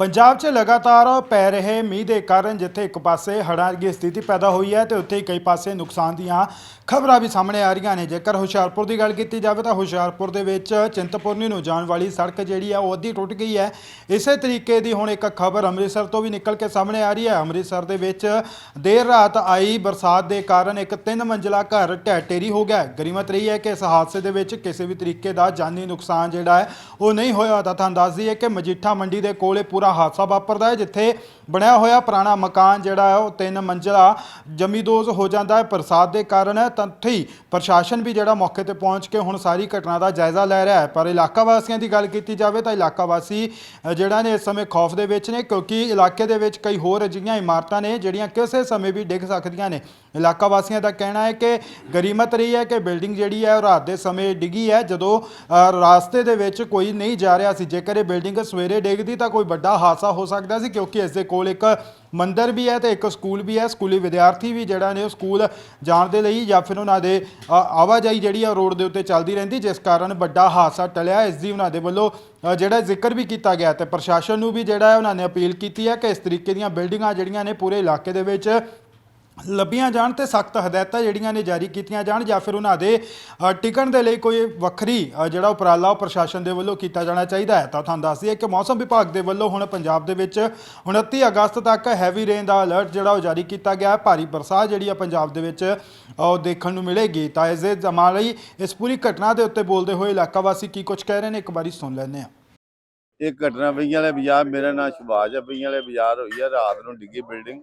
ਪੰਜਾਬ 'ਚ ਲਗਾਤਾਰ ਪੈ ਰਹੇ ਮੀਂਹ ਦੇ ਕਾਰਨ ਜਿੱਥੇ ਇੱਕ ਪਾਸੇ ਹੜ੍ਹਾਂ ਦੀ ਸਥਿਤੀ ਪੈਦਾ ਹੋਈ ਹੈ ਤੇ ਉੱਥੇ ਹੀ ਕਈ ਪਾਸੇ ਨੁਕਸਾਨ ਦੀਆਂ ਖਬਰਾਂ ਵੀ ਸਾਹਮਣੇ ਆ ਰਹੀਆਂ ਨੇ। ਜੇਕਰ ਹੁਸ਼ਿਆਰਪੁਰ ਦੀ ਗੱਲ ਕੀਤੀ ਜਾਵੇ ਤਾਂ ਹੁਸ਼ਿਆਰਪੁਰ ਦੇ ਵਿੱਚ ਚਿੰਤਪੁਰਨੀ ਨੂੰ ਜਾਣ ਵਾਲੀ ਸੜਕ ਜਿਹੜੀ ਹੈ ਉਹ ਅੱਧੀ ਟੁੱਟ ਗਈ ਹੈ। ਇਸੇ ਤਰੀਕੇ ਦੀ ਹੁਣ ਇੱਕ ਖਬਰ ਅੰਮ੍ਰਿਤਸਰ ਤੋਂ ਵੀ ਨਿਕਲ ਕੇ ਸਾਹਮਣੇ ਆ ਰਹੀ ਹੈ। ਅੰਮ੍ਰਿਤਸਰ ਦੇ ਵਿੱਚ ਦੇਰ ਰਾਤ ਆਈ ਬਰਸਾਤ ਦੇ ਕਾਰਨ ਇੱਕ ਤਿੰਨ ਮੰਜ਼ਲਾ ਘਰ ਢਹਿ ਢੇਰੀ ਹੋ ਗਿਆ। ਗਰੀਮਤ ਰਹੀ ਹੈ ਕਿ ਇਸ ਹਾਦਸੇ ਦੇ ਵਿੱਚ ਕਿਸੇ ਵੀ ਤਰੀਕੇ ਦਾ ਜਾਨੀ ਨੁਕਸਾਨ ਜਿਹੜਾ ਹੈ ਉਹ ਨਹੀਂ ਹੋਇਆ। ਤਾਂ ਤੁਹਾਨੂੰ ਦੱਸ ਦਈਏ ਕਿ ਮਜੀਠਾ ਮੰਡੀ ਦੇ ਕੋਲੇ ਪੂਰਾ ਹਾਦਸਾ ਵਾਪਰਦਾ ਹੈ ਜਿੱਥੇ ਬਣਿਆ ਹੋਇਆ ਪੁਰਾਣਾ ਮਕਾਨ ਜਿਹੜਾ ਹੈ ਉਹ ਤਿੰਨ ਮੰਜ਼ਲਾ ਜ਼ਮੀਦੋਜ਼ ਹੋ ਜਾਂਦਾ ਹੈ। ਬਰਸਾਤ ਦੇ ਕਾਰਨ ਤੰਥੀ ਪ੍ਰਸ਼ਾਸਨ ਵੀ ਜਿਹੜਾ ਮੌਕੇ ਤੇ ਪਹੁੰਚ ਕੇ ਹੁਣ ਸਾਰੀ ਘਟਨਾ ਦਾ ਜਾਇਜ਼ਾ ਲੈ ਰਿਹਾ ਹੈ। ਪਰ ਇਲਾਕਾ ਵਾਸੀਆਂ ਦੀ ਗੱਲ ਕੀਤੀ ਜਾਵੇ ਤਾਂ ਇਲਾਕਾ ਵਾਸੀ ਜਿਹੜਾ ਨੇ ਇਸ ਸਮੇਂ ਖੌਫ ਦੇ ਵਿੱਚ ਨੇ ਕਿਉਂਕਿ ਇਲਾਕੇ ਦੇ ਵਿੱਚ ਕਈ ਹੋਰ ਅਜਿਹੀਆਂ ਇਮਾਰਤਾਂ ਨੇ ਜਿਹੜੀਆਂ ਕਿਸੇ ਸਮੇਂ ਵੀ ਡਿੱਗ ਸਕਦੀਆਂ ਨੇ। ਇਲਾਕਾ ਵਾਸੀਆਂ ਦਾ ਕਹਿਣਾ ਹੈ ਕਿ ਗਰੀਮਤ ਰਹੀ ਹੈ ਕਿ ਬਿਲਡਿੰਗ ਜਿਹੜੀ ਹੈ ਉਹ ਰਾਤ ਦੇ ਸਮੇਂ ਡਿੱਗੀ ਹੈ। ਜਦੋਂ ਅ, ਰਾਸਤੇ ਦੇ ਵਿੱਚ ਕੋਈ ਨਹੀਂ ਜਾ ਰਿਹਾ ਸੀ ਜੇਕਰ ਇਹ ਬਿਲਡਿੰਗ ਸਵੇਰੇ ਡਿੱਗਦੀ ਤਾਂ ਕੋਈ ਵੱਡਾ ਹਾਦਸਾ ਹੋ ਸਕਦਾ ਸੀ ਕਿਉਂਕਿ ਇਸ ਦੇ ਕੋਲ ਇੱਕ ਮੰਦਿਰ ਵੀ ਹੈ ਤੇ ਇੱਕ ਸਕੂਲ ਵੀ ਹੈ। ਸਕੂਲੀ ਵਿਦਿਆਰਥੀ ਵੀ ਜਿਹੜਾ ਨੇ ਉਹ ਸਕੂਲ ਜਾਣ ਦੇ ਲਈ ਜਾਂ ਫਿਰ ਉਹਨਾਂ ਦੇ ਆਵਾਜਾਈ ਜਿਹੜੀ ਆ ਰੋਡ ਦੇ ਉੱਤੇ ਚੱਲਦੀ ਰਹਿੰਦੀ, ਜਿਸ ਕਾਰਨ ਵੱਡਾ ਹਾਦਸਾ ਟਲਿਆ। ਇਸ ਦੀ ਉਹਨਾਂ ਦੇ ਵੱਲੋਂ ਜਿਹੜਾ ਜ਼ਿਕਰ ਵੀ ਕੀਤਾ ਗਿਆ ਤੇ ਪ੍ਰਸ਼ਾਸਨ ਨੂੰ ਵੀ ਜਿਹੜਾ ਉਹਨਾਂ ਨੇ ਅਪੀਲ ਕੀਤੀ ਹੈ ਕਿ ਇਸ ਤਰੀਕੇ ਦੀਆਂ ਬਿਲਡਿੰਗਾਂ ਜਿਹੜੀਆਂ ਨੇ ਪੂਰੇ ਇਲਾਕੇ ਦੇ ਵਿੱਚ ਲੱਭੀਆਂ ਜਾਣ ਤੇ ਸਖਤ ਹਦਾਇਤਾਂ ਜਿਹੜੀਆਂ ਨੇ ਜਾਰੀ ਕੀਤੀਆਂ ਜਾਣ ਜਾਂ ਫਿਰ ਉਹਨਾਂ ਦੇ ਟਿਕਣ ਦੇ ਲਈ ਕੋਈ ਵੱਖਰੀ ਜਿਹੜਾ ਉਪਰਾਲਾ ਉਹ ਪ੍ਰਸ਼ਾਸਨ ਦੇ ਵੱਲੋਂ ਕੀਤਾ ਜਾਣਾ ਚਾਹੀਦਾ ਹੈ। ਤਾਂ ਤੁਹਾਨੂੰ ਦੱਸ ਦਈਏ ਕਿ ਮੌਸਮ ਵਿਭਾਗ ਦੇ ਵੱਲੋਂ ਹੁਣ ਪੰਜਾਬ ਦੇ ਵਿੱਚ 29 ਅਗਸਤ ਤੱਕ ਹੈਵੀ ਰੇਨ ਦਾ ਅਲਰਟ ਜਿਹੜਾ ਉਹ ਜਾਰੀ ਕੀਤਾ ਗਿਆ ਹੈ। ਭਾਰੀ ਬਰਸਾਤ ਜਿਹੜੀ ਆ ਪੰਜਾਬ ਦੇ ਵਿੱਚ ਉਹ ਦੇਖਣ ਨੂੰ ਮਿਲੇਗੀ। ਤਾਂ ਇਸ ਦੇ ਜਮਾ ਲਈ ਇਸ ਪੂਰੀ ਘਟਨਾ ਦੇ ਉੱਤੇ ਬੋਲਦੇ ਹੋਏ ਇਲਾਕਾ ਵਾਸੀ ਕੀ ਕੁਝ ਕਹਿ ਰਹੇ ਨੇ, ਇੱਕ ਵਾਰੀ ਸੁਣ ਲੈਂਦੇ ਹਾਂ। ਇਹ ਘਟਨਾ ਬਈਆਂ ਵਾਲੇ ਬਾਜ਼ਾਰ, ਮੇਰਾ ਨਾਮ ਸੁਭਾਸ਼ ਹੈ। ਬਈਆਂ ਵਾਲੇ ਬਾਜ਼ਾਰ ਹੋਈ ਹੈ ਰਾਤ ਨੂੰ ਡਿੱਗੀ ਬਿਲਡਿੰਗ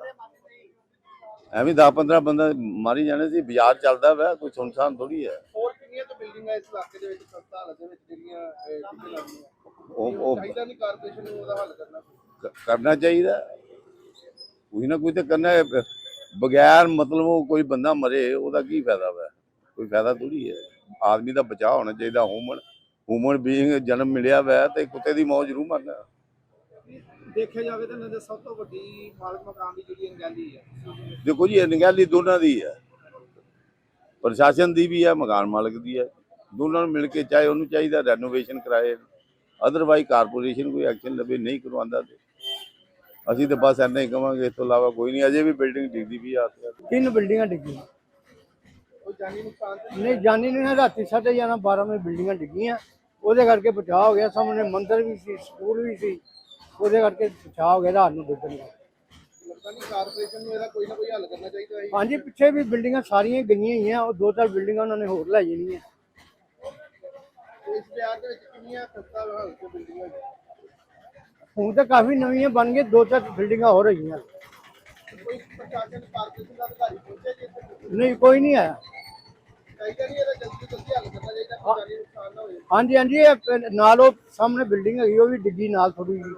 ਐਵੇਂ 10 15 ਬੰਦਾ ਮਾਰੀ ਜਾਣੇ ਸੀ ਬਾਜ਼ਾਰ ਚੱਲਦਾ ਵਾ ਕੋਈ ਸੁਨਸਾਨ ਥੋੜੀ ਹੈ। ਹੋਰ ਕਿੰਨੀਆਂ ਤਾਂ ਬਿਲਡਿੰਗਾਂ ਇਸ ਇਲਾਕੇ ਦੇ ਵਿੱਚ ਸੰਸਥਾ ਹਾਲਤ ਦੇ ਵਿੱਚ ਜਿਹੜੀਆਂ ਉਹ ਉਹ ਚਾਹੀਦਾ ਨਹੀਂ ਕਾਰਪੋਰੇਸ਼ਨ ਨੂੰ ਉਹਦਾ ਹੱਲ ਕਰਨਾ। ਚਾਹੀਦਾ। ਕੋਈ ਨਾ ਕੋਈ ਤਾਂ ਕਰਨਾ। ਬਗੈਰ ਮਤਲਬ ਉਹ ਕੋਈ ਬੰਦਾ ਮਰੇ ਉਹਦਾ ਕੀ ਫਾਇਦਾ ਵਾ? ਕੋਈ ਫਾਇਦਾ ਥੋੜੀ ਹੈ। ਆਦਮੀ ਦਾ ਬਚਾਅ ਹੋਣਾ ਚਾਹੀਦਾ ਹਿਊਮਨ ਹਿਊਮਨ ਬੀਇੰਗ ਜਨਮ ਮਿਲਿਆ ਵਾ ਤੇ ਕੁੱਤੇ ਦੀ ਮੌਤ ਜ਼ਰੂਰ ਮਰਨਾ। ਦੇਖਿਆ ਜਾਵੇ ਤਾਂ ਇਹਨਾਂ ਦੇ ਸਭ ਤੋਂ ਵੱਡੀ ਮਾਲਕ ਮਕਾਨ ਦੀ ਜਿਹੜੀ ਅੰਗੈਲੀ ਹੈ। ਦੇਖੋ ਜੀ ਇਹ ਨਿਗਾਲੀ ਦੋਨਾਂ ਦੀ ਹੈ। ਪ੍ਰਸ਼ਾਸਨ ਦੀ ਵੀ ਹੈ ਮਕਾਨ ਮਾਲਕ ਦੀ ਹੈ। ਦੋਨਾਂ ਨੂੰ ਮਿਲ ਕੇ ਚਾਹੇ ਉਹਨੂੰ ਚਾਹੀਦਾ ਰੈਨੋਵੇਸ਼ਨ ਕਰਾਏ। ਅਦਰਵਾਈਜ਼ ਕਾਰਪੋਰੇਸ਼ਨ ਕੋਈ ਐਕਸ਼ਨ ਲਵੇ ਨਹੀਂ ਕਰਵਾਉਂਦਾ ਤੇ। ਅਸੀਂ ਤਾਂ ਬਸ ਇੰਨਾ ਹੀ ਕਵਾਂਗੇ ਇਸ ਤੋਂ ਇਲਾਵਾ ਕੋਈ ਨਹੀਂ। ਅਜੇ ਵੀ ਬਿਲਡਿੰਗ ਡਿੱਗਦੀ ਵੀ ਆ। ਤਿੰਨ ਬਿਲਡਿੰਗਾਂ ਡਿੱਗੀਆਂ। ਕੋਈ ਜਾਨੀ ਨੁਕਸਾਨ ਨਹੀਂ ਜਾਣੀ ਨਹੀਂ ਰਾਤੀ ਸਾਢੇ ਗਿਆਰਾਂ 12 ਵਜੇ ਬਿਲਡਿੰਗਾਂ ਡਿੱਗੀਆਂ। ਉਹਦੇ ਕਰਕੇ ਬਚਾਅ ਹੋ ਗਿਆ। ਸਾਹਮਣੇ ਮੰਦਿਰ ਵੀ ਸੀ ਸਕੂਲ ਵੀ ਸੀ। ਉਹਦੇ ਕਰਕੇ ਬਚਾਅ ਹੋ ਗਿਆ ਰਾਤ ਨੂੰ ਡਿੱਗਣ ਦਾ। ਲੱਗਦਾ ਨਹੀਂ ਕਾਰਪੋਰੇਸ਼ਨ ਨੂੰ ਇਹਦਾ ਕੋਈ ਨਾ ਕੋਈ ਹੱਲ ਕਰਨਾ ਚਾਹੀਦਾ ਹੈ ਹਾਂਜੀ ਪਿੱਛੇ ਵੀ ਬਿਲਡਿੰਗਾਂ ਸਾਰੀਆਂ ਗਈਆਂ ਹੀ ਆ ਉਹ ਦੋ ਚਾਰ ਬਿਲਡਿੰਗਾਂ ਉਹਨਾਂ ਨੇ ਹੋਰ ਲੈ ਜਾਣੀਆਂ। ਤੇ ਇਸ ਬਿਆਰ ਦੇ ਵਿੱਚ ਕਿੰਨੀਆਂ ਸੰਸਥਾ ਹਾਲਤ ਤੇ ਬਿਲਡਿੰਗਾਂ ਨੇ? ਹੁਣ ਤਾਂ ਕਾਫੀ ਨਵੀਆਂ ਬਣ ਗਈਆਂ ਦੋ ਚਾਰ ਬਿਲਡਿੰਗਾਂ ਹੋਰ ਹੈਗੀਆਂ। ਕੋਈ ਪ੍ਰਸ਼ਾਸਨ ਕਾਰਪੋਰੇਸ਼ਨ ਦਾ ਅਧਿਕਾਰੀ ਪਹੁੰਚੇ ਜੀ ਇੱਥੇ? ਨਹੀਂ ਕੋਈ ਨਹੀਂ ਆਇਆ। ਚਾਹੀਦਾ ਨਹੀਂ ਇਹਦਾ ਜਲਦੀ ਤੋਂ ਜਲਦੀ ਹੱਲ ਕਰਨਾ ਚਾਹੀਦਾ ਕੋਈ ਜਾਨੀ ਨੁਕਸਾਨ ਨਾ ਹੋਵੇ ਹਾਂਜੀ ਹਾਂਜੀ ਇਹ ਪ- ਨਾਲ ਉਹ ਸਾਹਮਣੇ ਬਿਲਡਿੰਗ ਹੈਗੀ ਉਹ ਵੀ ਡਿੱਗੀ ਨਾਲ ਥੋੜੀ ਜਿਹੀ।